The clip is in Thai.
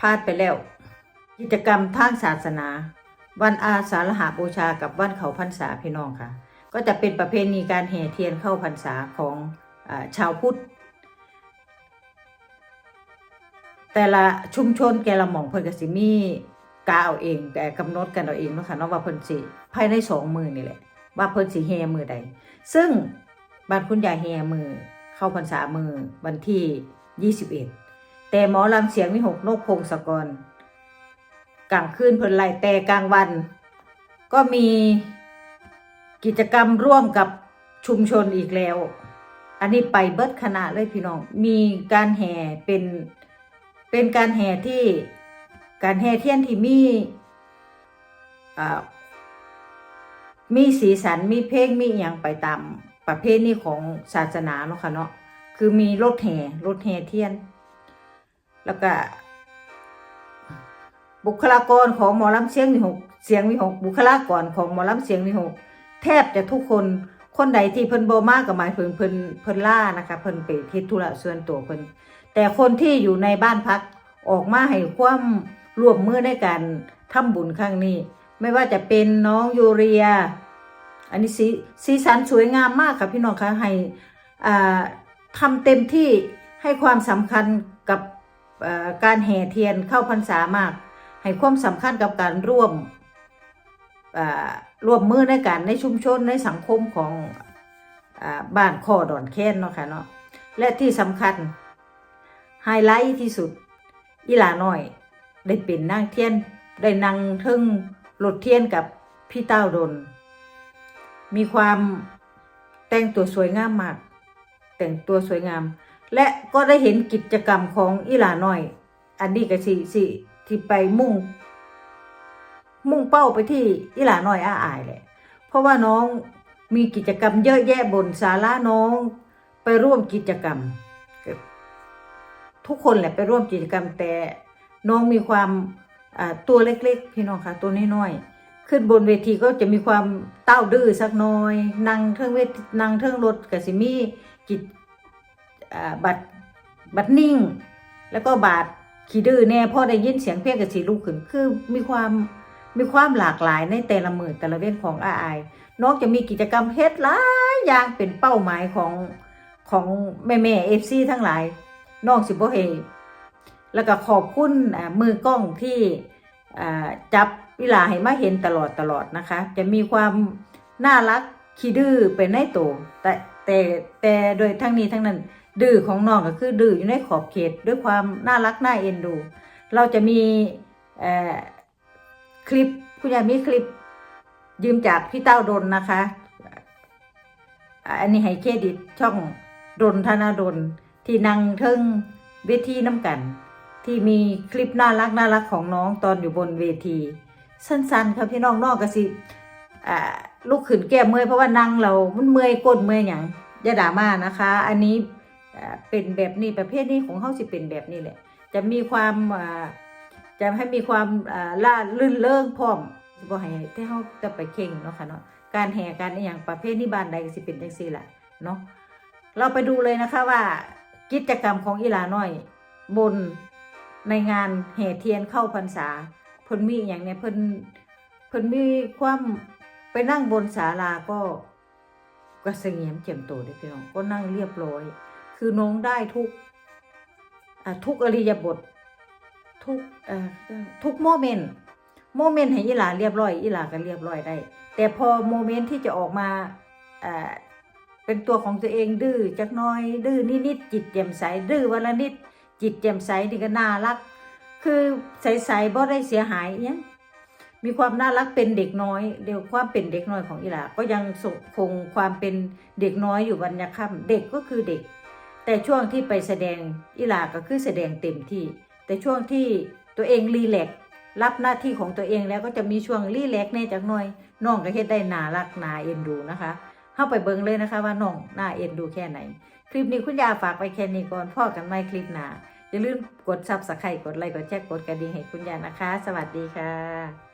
พลาดไปแล้ว กิจกรรมทางศาสนา วันอาสาฬหาบูชากับวันเขาพรรษาพี่น้องค่ะ ก็จะเป็นประเพณีการแห่เทียนเข้าพรรษาของอชาวพุทธ แต่ละชุมชนแกละหม่องเพิ่นกสิมีกาเอาเองแต่กำหนดกันเอาเองเนาะค่ะเนาะว่าเพิ่นสิภายในสองมือนี่แหละว่าเพิ่นสิแห่มือใด ซึ่งบ้านคุณยายแห่มือเข้าพรรษามือวันที่21 แต่หมอลำเสียงมีหกนกพงศกร กลางคืนเพิ่นไล่แต่กลางวัน ก็มีกิจกรรมร่วมกับชุมชนอีกแล้ว อันนี้ไปเบิดคณะเลยพี่น้อง มีการแห่เป็นเป็นการแห่ที่การแห่เทียนที่มีมีสีสันมีเพลงมีอย่างไปตามประเพณีของศาสนาเนาะค่ะเนาะคือมีรถแห่รถแห่เทียน แล้วก็บุคลากรของหมอลำเสียงมีหกเสียงมีหกบุคลากรของหมอลำเสียงมีหกแทบจะทุกคนคนใดที่เพิ่นบ่มากกับหมายเพิ่นเพิ่นเพิ่นล่านะคะเพิ่นไปเฮ็ดธุระส่วนตัวเพิ่นแต่คนที่อยู่ในบ้านพักออกมาให้ความร่วมมือในการทำบุญครั้งนี้ ไม่ว่าจะเป็นน้องยูเรีย อันนี้สีสีสันสวยงามมากค่ะพี่น้องคะให้อ่าทำเต็มที่ให้ความสำคัญกับ การแห่เทียนเข้าพรรษามาก ให้ความสำคัญกับการร่วมร่วมมือในการในชุมชนในสังคมของอบ้านข้อดอนแค้นเนาะค่ะเนาะและที่สำคัญไฮไลท์ที่สุดอีหลาน้อย ได้เป็นนางเทียนได้นั่งเทึ่งรถเทียนกับพี่เต้าดน มีความแต่งตัวสวยงามมาก แต่งตัวสวยงาม และก็ได้เห็นกิจกรรมของอีหลาน้อย อันนี้ก็สิสิที่ไปมุ่ง มุ่งเป้าไปที่อีหลาน้อยอาอายแหละเพราะว่าน้องมีกิจกรรมเยอะแยะบนศาลาน้องไปร่วมกิจกรรม ทุกคนแหละไปร่วมกิจกรรมแต่น้องมีความตัวเล็กๆ พี่น้องคะตัวน้อยๆขึ้นบนเวทีก็จะมีความเต้าดื้อสักหน้อย นั่งเทิงเวทนั่งเทิงรถกับสิมีกิจ บัตรบัตรนิ่ง แล้วก็บาดขี้ดื้อแน่พ่อได้ยินเสียงเพลงกับสีลูกขึ้น คือมีความมีความหลากหลายในแต่ละมือแต่ละเว้นของอาไอายนอกจะมีกิจกรรมเฮ็ดหลายอย่างเป็นเป้าหมายของของแม่แม่เอฟซีทั้งหลายนอกสิบ่เฮแล้วก็ขอบคุณอ่ามือกล้องที่จับเวลาให้มาเห็นตลอดตลอดนะคะ จะมีความน่ารักขี้ดื้อไปในตัวแต่แต่แต่โดยทั้งนี้ทั้งนั้น ดื้อของน้องก็คือดื้ออยู่ในขอบเขตด้วยความน่ารักน่าเอ็นดู เราจะมีคลิปคุณยายมีคลิปยืมจากพี่เต้าดนนะคะ อันนี้ให้เครดิตช่องดนธนาดนที่นั่งเทิงเวทีน้ำกัน ที่มีคลิปน่ารักน่ารักของน้องตอนอยู่บนเวที สั้นๆ ครับพี่น้องนอกกสิลูกขืนแก้มเมื่อยเพราะว่านั่งเรามันเมื่อยก้นเมื่อยอย่างอย่าด่ามานะคะ อันนี้ เป็นแบบนี้ประเภทนี้ของเขาสิเป็นแบบนี้แหละ จะมีความจะให้มีความล่าลื่นเริงพร้อมบ่ให้ที่เขาจะไปเข่งเนาะค่ะเนาะการแห่การอย่างประเภทนี้บ้านใดสิเป็นจังซี่แหละเนาะเราไปดูเลยนะคะว่ากิจกรรมของอีหลาน้อย บนในงานแห่เทียนเข้าพรรษาเพิ่นมีอย่างเนี้ยเพิ่นเพิ่นมีความไปนั่งบนศาลาก็ก็เสงียมเจียมโตเด้พี่น้องก็นั่งเรียบร้อย คือน้องได้ทุกอ่าทุกอริยบท ทุกอ่อทุกโมเมนต์โมเมนต์ให้อีหลาเรียบร้อยอีหลาก็เรียบร้อยได้ แต่พอโมเมนต์ที่จะออกมาอ่าเป็นตัวของตัวเองดื้อจักน้อย ดื้อนิดๆจิตแจ่มใสดื้อวันละนิด จิตแจ่มใสนี่ก็น่ารัก คือใสๆบ่ได้เสียหายเนี่ยมีความน่ารักเป็นเด็กน้อยเดี๋ยวความเป็นเด็กน้อยของอีหลาก็ยังคงความเป็นเด็กน้อยอยู่วันยาค่ำเด็กก็คือเด็ก แต่ช่วงที่ไปแสดงอีลาก็คือแสดงเต็มที่ แต่ช่วงที่ตัวเองรีแลกรับหน้าที่ของตัวเองแล้วก็จะมีช่วงรีแลกซ์แน่จากหน่อยน้องก็เฮ็ดได้น่ารักน่าเอ็นดูนะคะเข้าไปเบิ่งเลยนะคะว่าน้องน่าเอ็นดูแค่ไหน คลิปนี้คุณยาฝากไปแค่นี้ก่อนพ่อกันไม่คลิปหน้าอย่าลืมกดซับสไครต์กดไลค์กดแชร์กดกระดิ่งให้คุณยานะคะ สวัสดีค่ะ